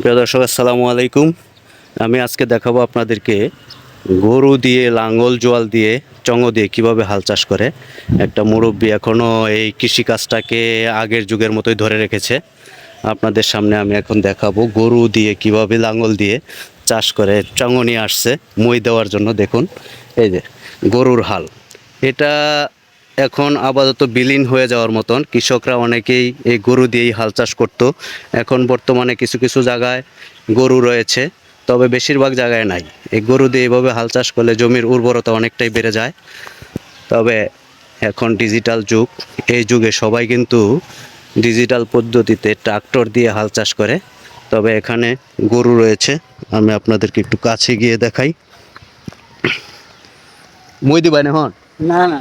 প্রিয় দর্শক, আসসালামু আলাইকুম। আমি আজকে দেখাবো আপনাদেরকে গরু দিয়ে, লাঙ্গল, জোয়াল দিয়ে, চঙ্গ দিয়ে কীভাবে হাল চাষ করে। একটা মুরব্বী এখনও এই কৃষিকাজটাকে আগের যুগের মতোই ধরে রেখেছে। আপনাদের সামনে আমি এখন দেখাবো গরু দিয়ে কীভাবে লাঙ্গল দিয়ে চাষ করে, চঙ্গ নিয়ে আসছে, মই দেওয়ার জন্য। দেখুন, এই যে গরুর হাল। এটা এখন আপাতত বিলীন হয়ে যাওয়ার মতন। কৃষকরা অনেকেই এই গরু দিয়েই হাল চাষ করতো। এখন বর্তমানে কিছু কিছু জায়গায় গরু রয়েছে, তবে বেশিরভাগ জায়গায় নাই। এই গরু দিয়ে এইভাবে হাল চাষ করলে জমির উর্বরতা অনেকটাই বেড়ে যায়। তবে এখন ডিজিটাল যুগ, এই যুগে সবাই কিন্তু ডিজিটাল পদ্ধতিতে ট্রাক্টর দিয়ে হাল চাষ করে। তবে এখানে গরু রয়েছে, আমি আপনাদেরকে একটু কাছে গিয়ে দেখাই। মই দিবাই না হন না না।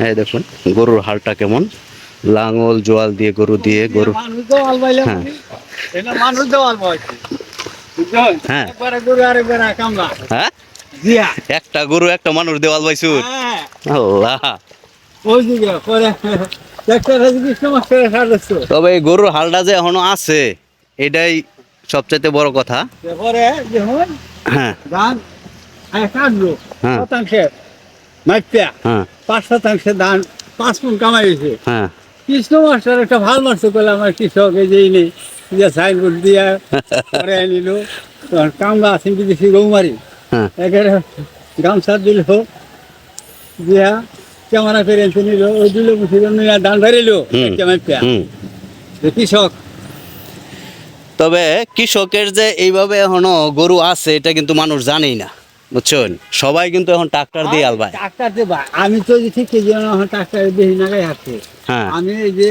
এই দেখুন গরুর হালটা কেমন? লাঙল জোয়াল দিয়ে গরু দিয়ে গরু হ্যাঁ। হ্যাঁ। হ্যাঁ? একটা গরু একটা মানুষ দেওয়াল হ্যাঁ। আল্লাহ। তবে এই গরুর হালটা যে এখনও আছে এটাই সবচেয়ে বড় কথা। হ্যাঁ। হ্যাঁ। মাইপিয়া হ্যাঁ। পাঁচ শতাংশে ধান পাঁচ ফুন কামাইছে হ্যাঁ। কৃষ্ণ মাস্টার একটা ভালো মাস্ট করলে আমার কৃষক এই যে ইনি যে সাইনবোর্ড দিয়া আনিল। তখন কামলা আসেন দিয়েছি রৌমারি হ্যাঁ। একেবারে গামছা দিল দিয়া ক্যামেরা করে এনতে নিল ওই দিল মুসিল দান ধরিল মাইপিয়া কৃষক। তবে কৃষকের যে এইভাবে এখনও গরু আছে এটা কিন্তু মানুষ জানেই না। বুঝছেন? সবাই কিন্তু এখন ট্রাক্টর দিয়ে আলবায়। ট্রাক্টার দেবা আমি তো যে ঠিক যে ট্রাক্টার বেশি নাগাই হাঁটছে হ্যাঁ। আমি এই যে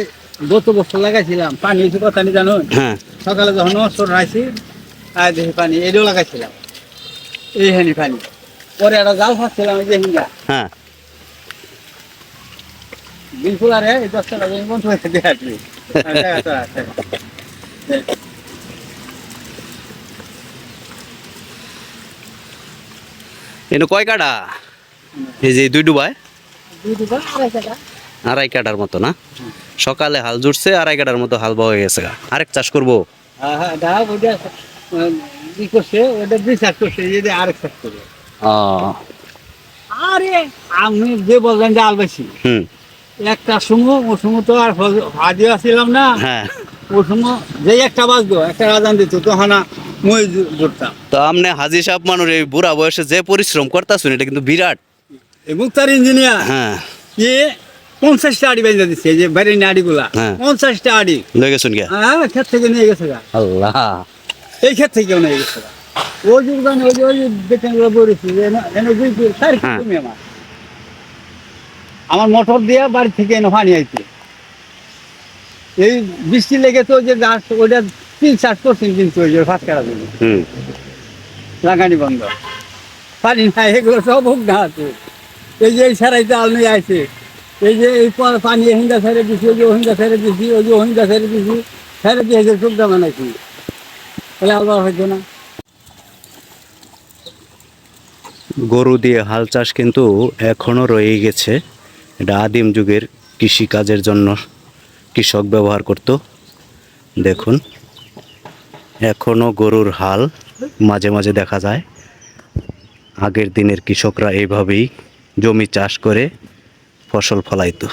গত বছর লাগাইছিলাম পানি হয়েছে কথা নি জানো হ্যাঁ। সকালে যখন নষ্ট রাখছি আর দেখি পানি এটাও লাগাইছিলাম। এই হানি পানি। পরে একটা জাল ফাঁসছিলাম এই যে হিঙ্গা। হ্যাঁ। বিলকুল আরে এই দশটা বন্ধ হয়ে দিয়ে কিন্তু কয় কাটা এই যে দুই ডুবায়? আড়াই কাটার মতো না? সকালে হাল জুড়ছে আড়াই কাটার মতো হাল বয়ে গেছে। আরেক চাষ করব? হ্যাঁ হ্যাঁ আরে আমি যে বললেন যে আলবাসি হুম। একটা সময় ও সময় তো আর ভাজিও আসছিলাম না। হ্যাঁ। ও সময় যে একটা বাজতো একটা রাজান দিত তখন মই তো আমনে হাজি সাহেব মানুষ এই বুড়া বয়সে যে পরিশ্রম করতেছেন এটা কিন্তু বিরাট। মুক্তার ইঞ্জিনিয়ার? হ্যাঁ। এ পঞ্চাশটা আড়ি বেঁধে দিচ্ছে যে বাইরে আড়িগুলা হ্যাঁ। পঞ্চাশটা আড়ি। লয়ে গেছেন হ্যাঁ ক্ষেত থেকে নিয়ে গেছে আল্লাহ। এই ক্ষেত থেকেও নিয়ে গেছে ওই ওই ওই বেতনগুলো বলেছি এনে দুই চারি হ্যাঁ। তুমি আমার। আমার মোটর দিয়ে বাড়ি থেকে এনে পানি আইছে। এই বৃষ্টি লেগে তো যে গাছ ওইটা তিন চাষ করছেন কিন্তু ওই যে ভাত কাটা জন্য হুম। লাগানি বন্ধ। পানি নাই এগুলো সব হোক না আছে। এই যে এই সারাইতে আলমি আছে এই যে এই পানি হিন্দা ছেড়ে দিছি ওই যে হিন্দা ছেড়ে দিছি ওই যে হিন্দা ছেড়ে দিছি ছেড়ে দিয়ে যে সুবিধা বানাইছি তাহলে আলবার হইতো না। গরু দিয়ে হাল চাষ কিন্তু এখনও রয়ে গেছে। এটা আদিম যুগের কৃষি কাজের জন্য কৃষক ব্যবহার করত। দেখুন। এখনও গরুর হাল মাঝে মাঝে দেখা যায়। আগের দিনের কৃষকরা এইভাবেই জমি চাষ করে ফসল ফলাইতো।